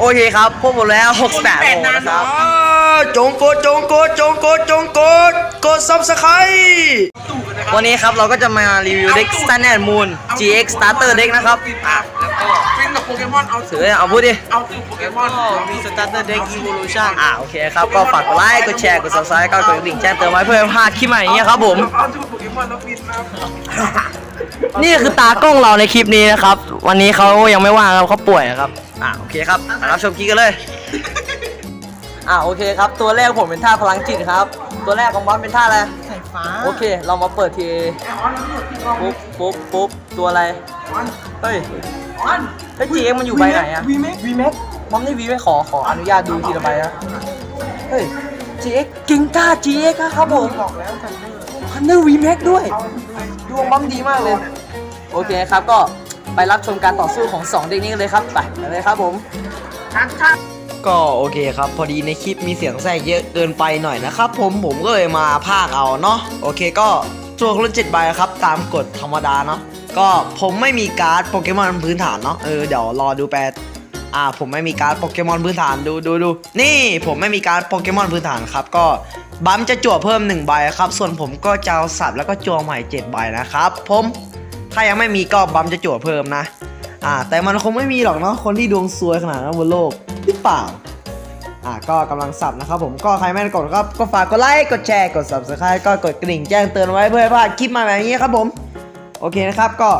โอเคครับพวกผมแล้ว68โมงนะครับจงกดจงกดจงกดจงกดกดซับสไครต์วันนี้ครับเราก็จะมารีวิวเด็ก Standard Moon GX Starter Deck นะครับอะแล้วก็ฟินกับโปเกมอนเอาถือเอาพูดดิเอาคือโปเกมอนมี Starter Deck Evolution อ่าโอเคครับก็ฝากกดไลค์กดแชร์กด subscribe ก็กดกระดิ่งแจ้งเตือนไว้เพื่อไม่พลาดคลิปใหม่อย่างเงี้ยครับผมเอาคือโปเกมอนแล้วฟินนะครับนี่คือตากล้องเราในคลิปนี้นะครับ วันนี้เขายังไม่ว่างครับเขาป่วยนะครับ อ่าโอเคครับมารับชมคลิปกันเลย อ่าโอเคครับ ตัวแรกผมเป็นท่าพลังจิตครับ ตัวแรกของบอสเป็นท่าอะไร สายฟ้าโอเค เรามาเปิดทีไอออนแล้วหมดที่กล้องปุ๊บปุ๊บปุ๊บตัวอะไร ออนเฮ้ย ออนเฮ้ย GX มันอยู่ใบไหนอะวีเมกวีแม็กมอมนี่วีไม่ขอขออนุญาตดูทีละใบนะ เฮ้ย GX กิงก้า GX อะครับผมบอกแล้วทันเดอร์พันเนอร์วีแม็กด้วย เอาด้วยดวงบัมดีมากเลย โอเคครับก็ ไปรับชมการต่อสู้ของ 2 เด็กนี้กันเลยครับไปไปเลยครับผมชัดชัดก็โอเคครับ พอดีในคลิปมีเสียงแทรกเยอะเกินไปหน่อยนะครับ ผมผมก็เลยมาภาคเอาเนาะโอเคก็จั่วคนละเจ็ดใบนะครับตามกฎธรรมดาเนาะก็ผมไม่มีการ์ดโปเกมอนพื้นฐานเนาะเออเดี๋ยวรอดูแปลอ่าผมไม่มีการ์ดโปเกมอนพื้นฐานดูดูดูนี่ผมไม่มีการ์ดโปเกมอนพื้นฐานครับ ก็บัมจะจั่วเพิ่ม1ใบครับ ส่วนผมก็จะเอาสับแล้วก็จั่วใหม่7ใบนะครับ ผม ถ้ายังไม่มีก็บัมจะจั่วเพิ่มนะ อ่า แต่มันคงไม่มีหรอกเนาะคนที่ดวงซวยขนาดนั้นบนโลกหรือเปล่า อ่าก็กำลังสับนะครับผมก็ใครไม่ได้กดครับก็ฝากกดไลค์กดแชร์กด subscribe ก็กดกระดิ่งแจ้งเตือนไว้เพื่อไม่พลาดคลิปใหม่แบบนี้ครับผม โอเคนะครับก็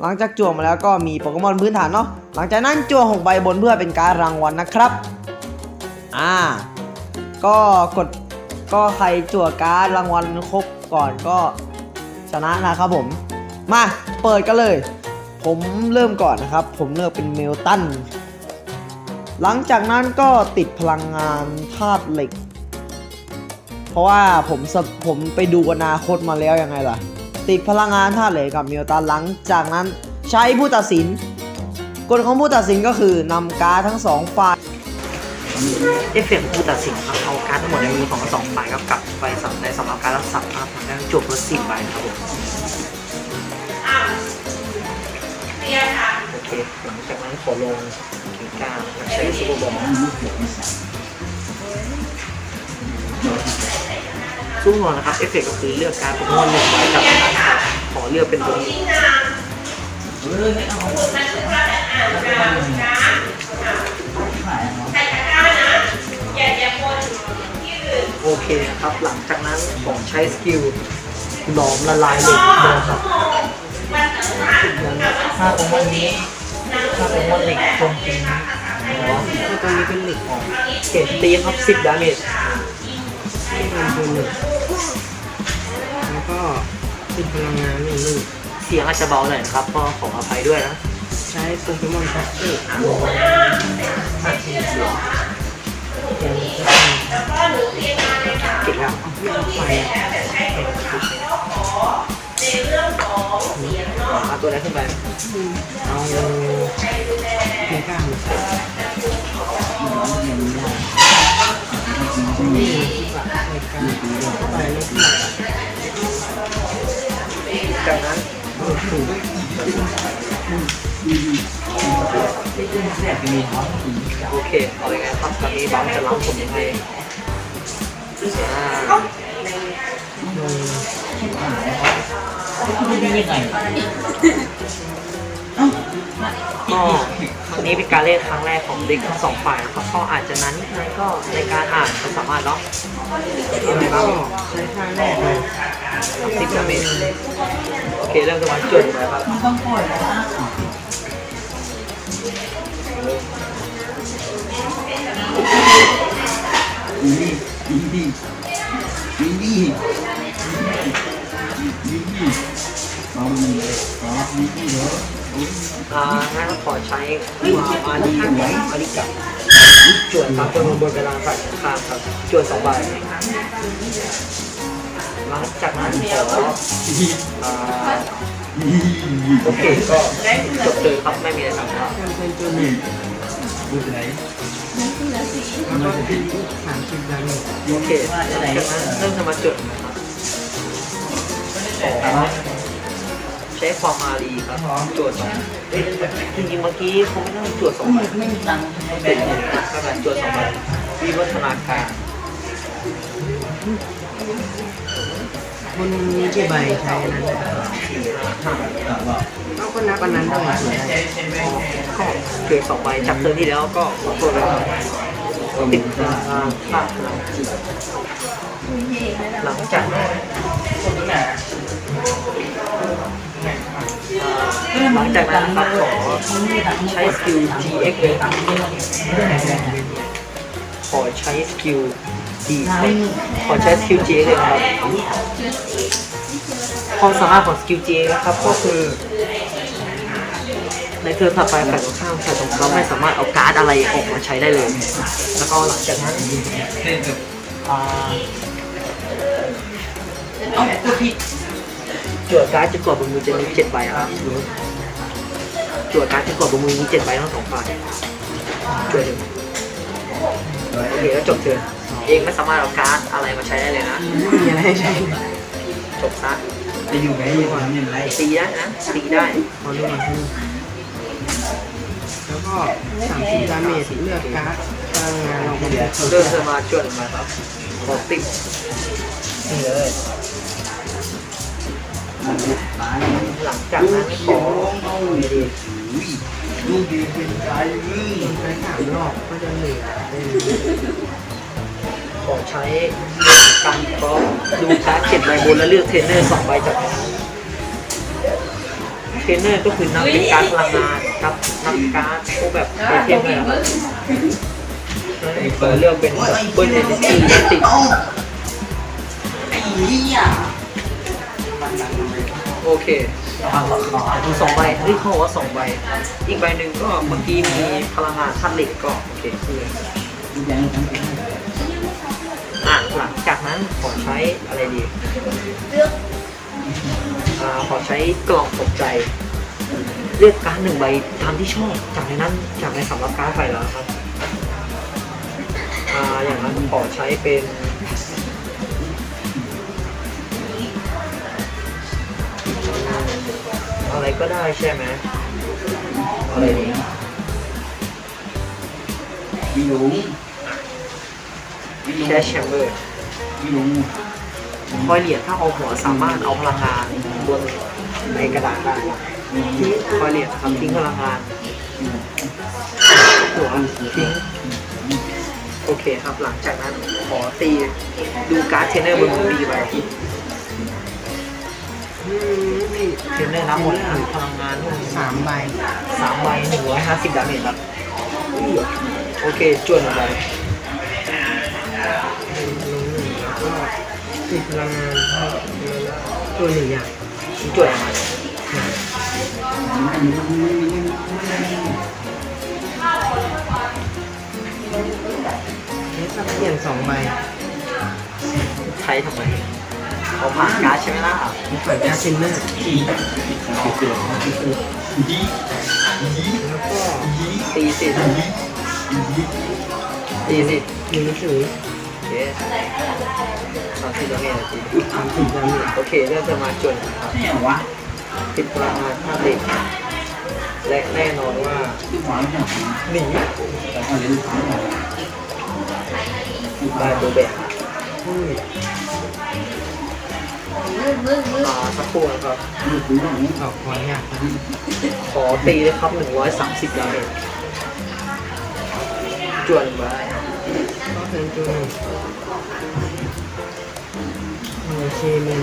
หลังจากจั่วมาแล้วก็มีโปเกมอนพื้นฐานเนาะหลังจากนั้นจั่ว6ใบบนเพื่อเป็นการรางวัลนะครับ อ่า ก็กดก็ใครจั่วการดรางวัลครบก่อนก็ชนะนะครับผม มาเปิดกันเลย ผมเริ่มก่อนนะครับ ผมเลือกเป็นเมลตัน หลังจากนั้นก็ติดพลังงานธาตุเหล็ก เพราะว่าผมผมไปดูอนาคตมาแล้วยังไงล่ะ ติดพลังงานธาตุเหล็กกับเมลตันหลังจากนั้นใช้ผู้ตัดสินกฎของผู้ตัดสินก็คือนำการดทั้งสองฝ่ายเอฟเฟกต์ผู้ตัดสินครับเอาการ์ดทั้งหมดในมือของสองฝ่ายครับกลับไปสับในสำหรับการรักษาภาพทางด้านจบละสิบใบครับผม โอเคหลังจากนั้นขอลงกีก้าใช้ซูเปอร์บอลสู้นอนนะครับเอฟเฟกต์ก็คือเลือกการปเกมอนหนึ่งใบจากนั้นครับขอเลือกเป็นตัวนี้โอเคครับหลังจากนั้นผมใช้สกิลหลอมละลายเหล็กเดิมครับ ถ้าของวันนี้ถ้าของวันเหล็กตรงจริงอ๋อคือตัวนี้เป็นเหล็กออกเกรดตีครับ10ดาเมจเป็นตัวหนึ่งแล้วก็เป็นพลังงานหนึ่งหนึ่งเสียงอาจจะเบาหน่อยนะครับก็ขออภัยด้วยนะ ใช้โปเกมอนพัซเซอร์อะอะเสียงเก็บแล้วเอาเรื่องไป เอาตัวไหนขึ้นไป เอาเพียงข้างจากนั้นถูกโอเคเอายังไงครับตอนนี้บังจะรับผมยังไงอ่า ก็ครั้งนี้เป็นการเล่นครั้งแรกของเด็กทั้งสองฝ่ายนะครับก็อาจจะนั้นนิดหน่อยก็ในการอ่านก็สามารถเนาะแล้วก็ใช้ท่าแรกเลยสิบดาเมจโอเคเริ่มจะมาจุดเลยครับอ่างั้นขอใช้อาดีไว้อาดิกับจวนครับจนบนเวลาฝ่ายตรงข้ามครับจวนสองใบหลังจากนั้นขออ่าโอเคก็จบเลยครับไม่มีอะไรครับโอเคจากนั้นเริ่มจะมาจุดนะครับ ขอใช้ความมารีครับจวดสองเอ้ยจริงๆเมื่อกี้เขาไม่ต้องจวดสองใบไม่มีตังค์เป็นก็การจวดสองใบวิวัฒนาการมันมีกี่ใบใช้นั้นเอาก็นับอันนั้นด้วยก็เกิดสองใบจากเทิร์นที่แล้วก็ขอโทษเลยติดอ่าพลาดพลังจิตหลังจากนั้นอ่า หลังจากนั้นครับขอใช้สกิล GX เลยครับขอใช้สกิล D ขอใช้สกิล GX เลยครับความสามารถของสกิล GX นะครับก็คือในเทิร์นถัดไปฝ่ายตรงข้ามฝ่ายตรงข้ามไม่สามารถเอาการ์ดอะไรออกมาใช้ได้เลย แล้วก็หลังจากนั้นเอาตัวผิด จวดการ์ดจะกดบนมือจะมีเจ็ดใบครับจวดการ์ดจะกดบนมือมีเจ็ดใบทั้งสองฝ่ายจวดหนึ่งโอเคแล้วจบเทิร์นเองไม่สามารถเอาการ์ดอะไรมาใช้ได้เลยนะไม่มีอะไรให้ใช้จบซะจะอยู่ไหนดีกว่าไม่เป็นไรตีได้นะตีได้พอรู้ก่อนแล้วก็สามสิบดาเมจเลือกการ์ดพลังงานลงไปเดี๋ยวเดินเธอมาจวดมาครับขอติดนี่เลย หลังจากนั้นขอไม่ดีใช้สามรอบก็จะเหลือเป็นขอใช้การเคาะดูการ์ดเจ็ดใบบนแล้วเลือกเทรนเนอร์สองใบจากนั้นเทรนเนอร์ก็คือนักเป็นการดพลังงานครับนักการ์ดพวกแบบไอเทมอะไรครับเลือกเป็นเบอร์เนติตี้ติด โอเคดูสองใบเฮ้ยเขาบอกว่าสองใบ อีกใบหนึ่งก็เมื่อกี้มีพลังงานธาตุเหล็กก็โอเคคืออะหลังจากนั้นขอใช้อะไรดีอ่าขอใช้กล่องตกใจ เลือกการหนึ่งใบตามที่ชอบ จากในนั้นจากในสำหรับการไปแล้วครับอ่าอย่างนั้นขอใช้เป็น อะไรก็ได้ใช่ไหมอะไรดีแคชแชมเบอร์คอยเหรียญถ้าเอาหัวสามารถเอาพลังงานบนในกระดาษได้คอยเหรียญครับทิ้งพลังงานหัวทิ้งโอเคครับหลังจากนั้นขอตีดูการ์ดเทรนเนอร์บนมือดีไปอืม นี่เทรนเนอร์นับหมดแล้วพลังงานนู่นสามใบสามใบหนึ่งร้อยห้าสิบดาเมจครับ โอเคจวนหนึ่งใบลงหนึ่งแล้วก็ติดพลังงานตัวหนึ่งอย่างทิ้งจวนอะไรนี่ถ้าเปลี่ยนสองใบใช้ทำไม เขาผ่านการ์ดใช่ไหมล่ะผมผ่านการ์ดเซนเนอร์แล้วก็ตีสิตีสิหนึ่งศูนย์โอเคสามสิบดาเมจจริงสามสิบดาเมจโอเคเริ่มจะมาจนครับติดพลังงานท่าเด็กและแน่นอนว่าหนีได้ตัวแบบอื มอ่าสักครู่นะครับออกคอยยากนะขอตีเลยครับหนึ่งร้อยสามสิบดาเมจจวนมาก็เป็นตัวนโอเคหนึ่ง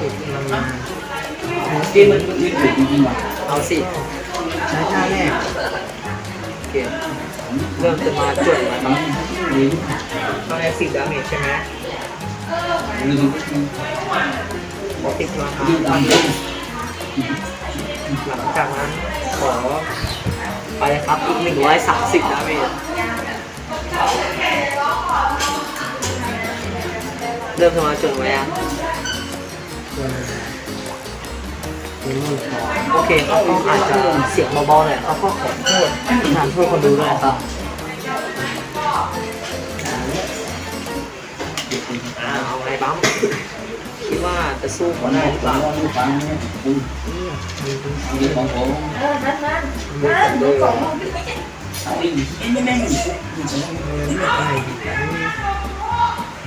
ติดพลังงานกินเอาสิใช้ท่าแรกโอเคเริ่มจะมาจวนมาครับตอนแรกสิบดาเมจใช่ไหม ติดพลังงาหลังจากนั้นขอไปครับอีกหนึ่งร้อยสามสิบดาเมจเริ่มจะมาจนไว้อะตัวหร่โอเคครับก็อาจจะเสียงเบาๆหน่อยครับก็ขอโทษถามโทษคนดูด้วยครับ อ่าเอาไงบ้างคิดว่าจะสู้เขาได้หรือเปล่าเนี่ยมันเป็นของผมดูผมด้วยเหรอเลือกอะไรดีกัน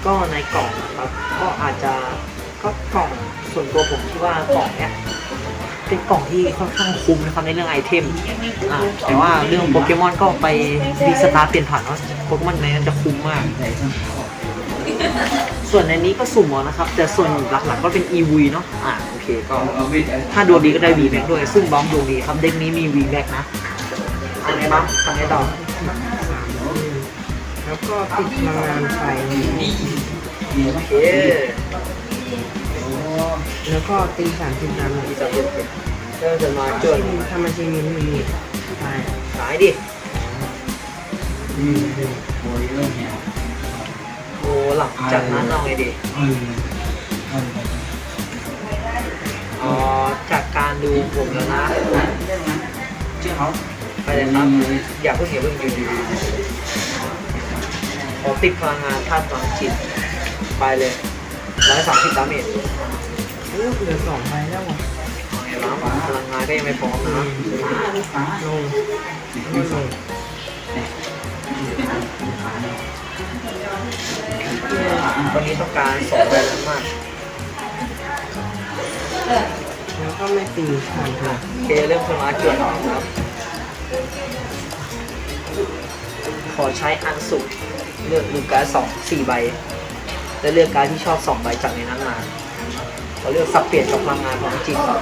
ก็ในกล่องนะครับก็อาจจะก็กล่องส่วนตัวผมคิดว่ากล่องเนี้ยเป็นกล่องที่ค่อนข้างคุ้มนะครับในเรื่องไอเทมอ่าแต่ว่าเรื่องโปเกมอนก็ไปรีสตาร์ทเปลี่ยนผ่านว่าโปเกมอนในนั้นจะคุ้มมาก ส่วนในนี้ก็สุ่มเอานะครับ แต่ส่วนหลักๆก็เป็น EV เนาะอ่าโอเคก็ถ้าดวงดีก็ได้ V Max ด้วย ซึ่งบอมดวงดีครับเด็กนี้มี V Max นะทำไงบ้างทำไงต่อแล้วก็ติดพลังงานไฟโอเคแล้วก็ตีสามสิบดาเมจที่จะเป็นเริ่มจะมาจนถ้ามันใช้มินมินใช่สายดิโอ้หลัง จากนั้นเอาไงดีอ๋อจากการดูผมแล้วนะไปเลยครับอย่าเพิ่งอย่าเพิ่งอยู่ดีขอติดพลังงานธาตุพลังจิตไปเลยร้อยสามสิบดาเมจเออเหลือสองใบแล้วอะน้ำพลังงานก็ยังไม่พร้อมนะลงก็ลง ตอนนี้ต้องการสองแบบมากแล้วก็ไม่ตีผ่านค่ะโอเคเริ่มพลังจวนครับ ขอใช้อันสุกเลือกดูการดสองสี่ใบ และเลือกการดที่ชอบสองใบจากในนั้นมา ขอเลือกสับเปลี่ยนกับพลังงานของจริงครับ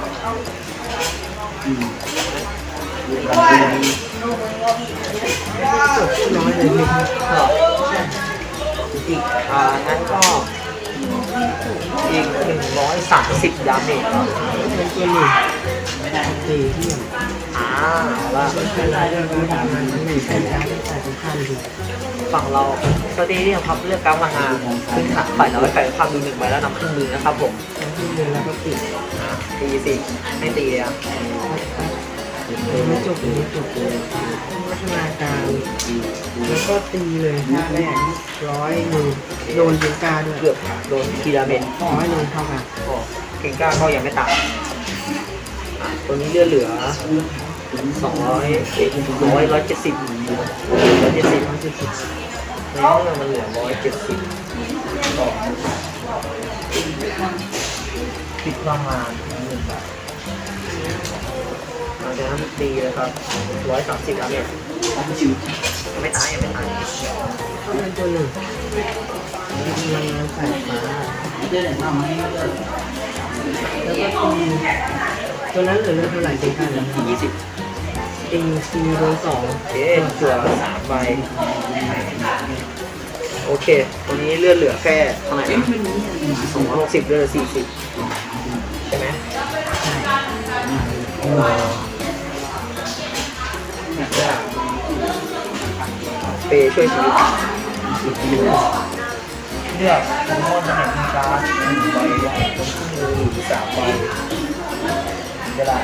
จบน้อยเลยพี่ก็ อีกอ่างั้นก็อีกหนึ่งร้อยสามสิบดาเมจเป็นตัวหนึ่งตีที่อ่าเอาละเป็นรายได้ก็ถามมันมันไม่ใช่การได้ต่สำคัญดีฝั่งเราสเตเดียมครับเลือกการพลังงานพื้นฐานฝ่ายเราไว้ฝ่ายภาพดูหนึ่งใบแล้วนำขึ้นมือนะครับผมแล้นึ่งแล้วก็ติดตีสิไม่ตีเลยอะไม่จบไม่จบเลย พัฒนาการ แล้วก็ตีเลยท่าแรกร้อยหนึ่งโดนจิงกาด้วยเกือบโดนกีดาเมจร้อยหนึ่งเท่ากันโอ้เก่งกล้าก็ยังไม่ต่างอะตัวนี้เลือดเหลือสองร้อยร้อยร้อยเจ็ดสิบร้อยเจ็ดสิบร้อยเจ็ดสิบในเมื่อมันเหลือร้อยเจ็ดสิบก็คิดประมาณหนึ่งบาท หลังจากนั้นตีเลยครับร้อยสามสิบดาเมจยังไม่ตายยังไม่ตายก็เป็นตัวหนึ่งมีพลังงานสายฟ้าแล้วก็ตีตัวนั้นเหลือเท่าไหร่จิงกาเลยยี่สิบตีตีโดนสองโอเคเสือสามใบโอเคตัวนี้เลือดเหลือแค่เท่าไหร่นะสองร้อยหกสิบเลือดสี่สิบใช่ไหม เปย์ช่วยชีวิตเลือกโปเกมอนแห่งการหนึ่งใบลงบนเครื่งมือสามใบจะได้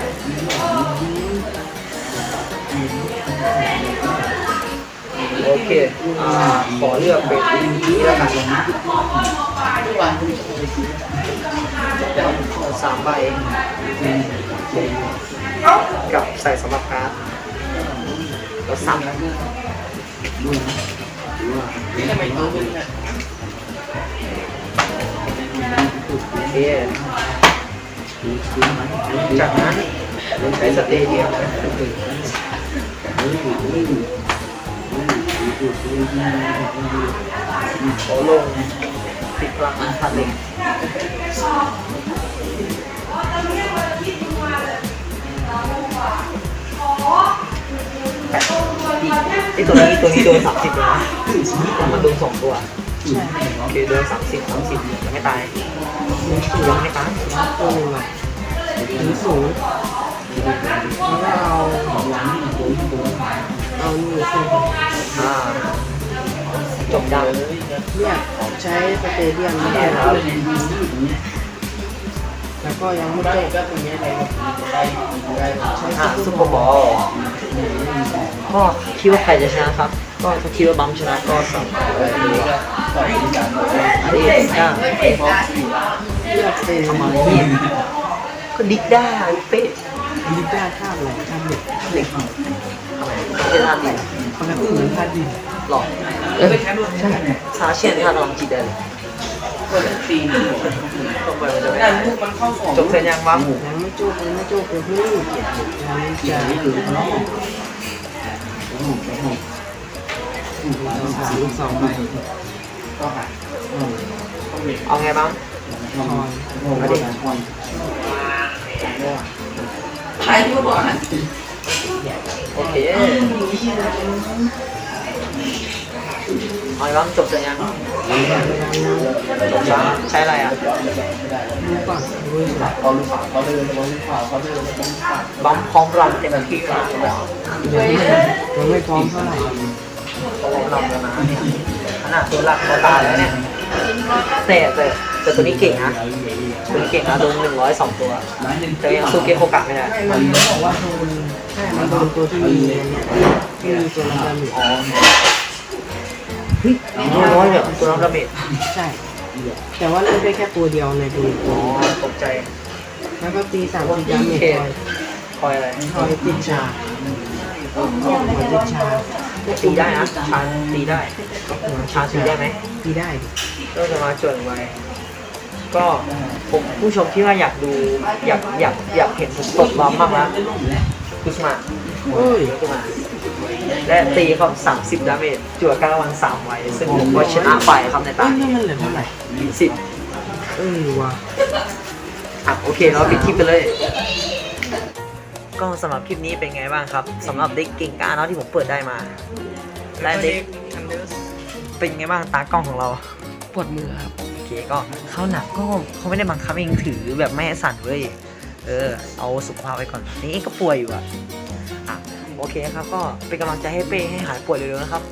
โอเคอ่าขอเลือกเป็นนี้แล้วกันสามใบกับใส่สำหรับการ์ด แล้วสับโอเคจากนั้นใช้สเตเดียมขอลงติดพลังงานพันเหล็กแปด ไอตัวนี้ตัวนี้โดนสามสิบเลยนะมันโดนสองตัวโอเคโดนสามสิบสามสิบยังไม่ตายยังไม่ตายตัวหนึ่งอะถึงสูงแล้วก็เอาเอานี่ขึ้นอ่าจบดังเรียใช้สเตเดียมเนี่ยครับแล้ว ก็ยังไม่จบก็ตรงนี้เลยใช้อ่าซุปเปอร์บอลก็คิดว่าใครจะชนะครับ ก็ถ้าคิดว่าบัมชนะก็สั่งอันนี้ก็อันนี้ก็เลือกเป็นทำไมเนี่ยก็ดิกได้เป๊ะลิด้าข้ามอะไรข้ามเหล็กเหล็กทำไมไม่ใช่ท่าดินเขาแบบเหมือนธาตุดินหรอเออใช่ซาเชียนท่าลองจีได้เลย ตกไปมันจะไม่ได้จบเสร็จยังวะยังไม่จุกยังไม่จุกเลยพี่ยังจะสามสองใบเอาไงบ้างคอยมาดิโอเค อาไงบ้างจบเสร็จยังจบช้าใช้อะไรอะดูก่อนดูก่อนบัมพร้อมรันเต็มที่แล้วยังไม่พร้อมเท่าไหร่พร้อมรันแล้วนะเนี่ยขนาดตัวหลักตัวตายแล้วเนี่ยแต่แต่แต่ตัวนี้เก่งนะตัวนี้เก่งนะโดนหนึ่งร้อยสองตัวแต่ยังสู้เกโคกะไม่ได้มันบอกว่าโดนใช่มันโดนตัวที่มีเนี่ยที่มีตัวระดับอ๋อเฮ้ย ร้อยเนี่ยตัวน้ำดาเมจใช่ แต่ว่าเล่นได้แค่ตัวเดียวในดูอ๋อตกใจแล้วก็ตีสามตีดาเมจคอยคอยอะไรคอยติดชาคอยติดชาตีได้นะชาตีได้หัวชาตีได้ไหมตีได้ดิก็จะมาจวนไว้ก็ผมผู้ชมที่ว่าอยากดูอยากอยากอยากเห็นผมตกบอมมากนะคุสมาเอ้ยคุสมา และตีเขา30ดาเมจจั่วการระวัง3ไว้ ซึ่งผมก็ชนะไปครับในตานี่มันเหลือเท่าไหร่สิบเออว่ะอะโอเคเราปิดคลิปไปเลย ก็สำหรับคลิปนี้เป็นไงบ้างครับสำหรับเด็กเก่งกล้าเนาะที่ผมเปิดได้มา และเด็กเป็นไงบ้างตากล้องของเราปวดมือครับโอเคก็เขาหนักก็เขาไม่ได้บังคับเองถือแบบไม่ให้สั่นเว้ยเออเอาสุขภาพไว้ก่อนนี่เองก็ป่วยอยู่อะอะ โอเคครับก็เป็นกำลังใจให้เป้ให้หายป่วยเร็วๆนะครับ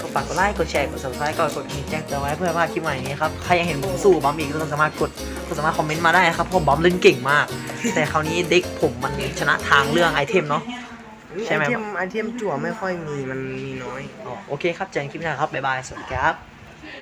ก็ฝากกดไลค์กดแชร์กด subscribe ก็กดกระดิ่งแจ้งเตือนไว้เพื่อพลาดคลิปใหม่นี้ครับใครอยากเห็นผมสู้บัมอีกก็สามารถกดก็สามารถคอมเมนต์มาได้นะครับเพราะบัมเล่นเก่งมาก แต่คราวนี้เด็กผมมันชนะทางเรื่องไอเทมเนาะ ใช่ไหม ไอเทมไอเทมจั่วไม่ค่อยมีมันมีน้อย อ๋อโอเคครับเจอกันคลิปหน้าครับบ๊ายบายสวัสดีครับ